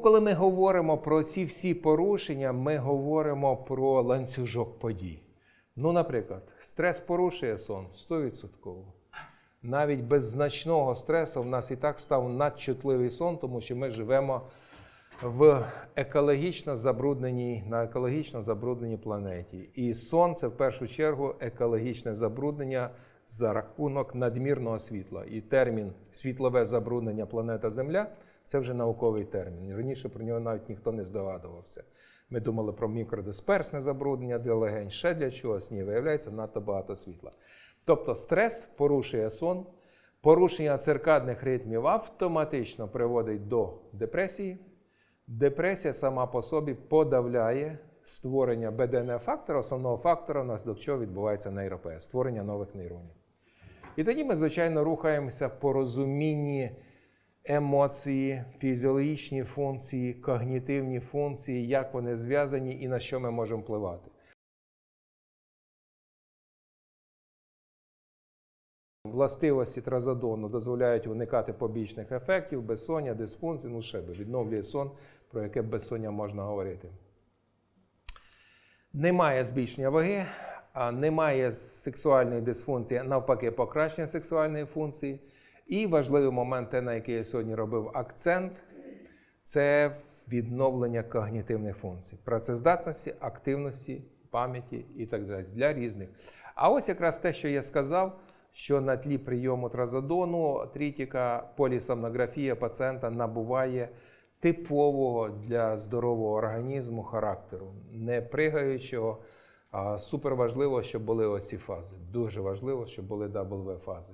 Коли ми говоримо про ці всі порушення, ми говоримо про ланцюжок подій. Ну, наприклад, стрес порушує сон 100%. Навіть без значного стресу в нас і так став надчутливий сон, тому що ми живемо в екологічно забрудненій, на екологічно забрудненій планеті. І сон це в першу чергу екологічне забруднення за рахунок надмірного світла. І термін світлове забруднення планета Земля це вже науковий термін. Раніше про нього навіть ніхто не здогадувався. Ми думали про мікродисперсне забруднення для легень, ще для чогось. Ні, виявляється, надто багато світла. Тобто стрес порушує сон, порушення циркадних ритмів автоматично приводить до депресії. Депресія сама по собі подавляє створення БДНФ-фактора, основного фактора, внаслідок чого відбувається нейропея, створення нових нейронів. І тоді ми, звичайно, рухаємося по розумінні емоції, фізіологічні функції, когнітивні функції, як вони зв'язані і на що ми можемо впливати. Властивості тразодону дозволяють уникати побічних ефектів, безсоння, дисфункцій, ну ще би відновлює сон, про яке безсоння можна говорити. Немає збільшення ваги, немає сексуальної дисфункції, навпаки, покращення сексуальної функції. І важливий момент, те, на який я сьогодні робив акцент, це відновлення когнітивних функцій, працездатності, активності, пам'яті і так далі для різних. А ось якраз те, що я сказав, що на тлі прийому тразодону трітіка полісомнографія пацієнта набуває типового для здорового організму характеру, не пригаючого. Супер важливо, щоб були оці фази. Дуже важливо, щоб були W фази.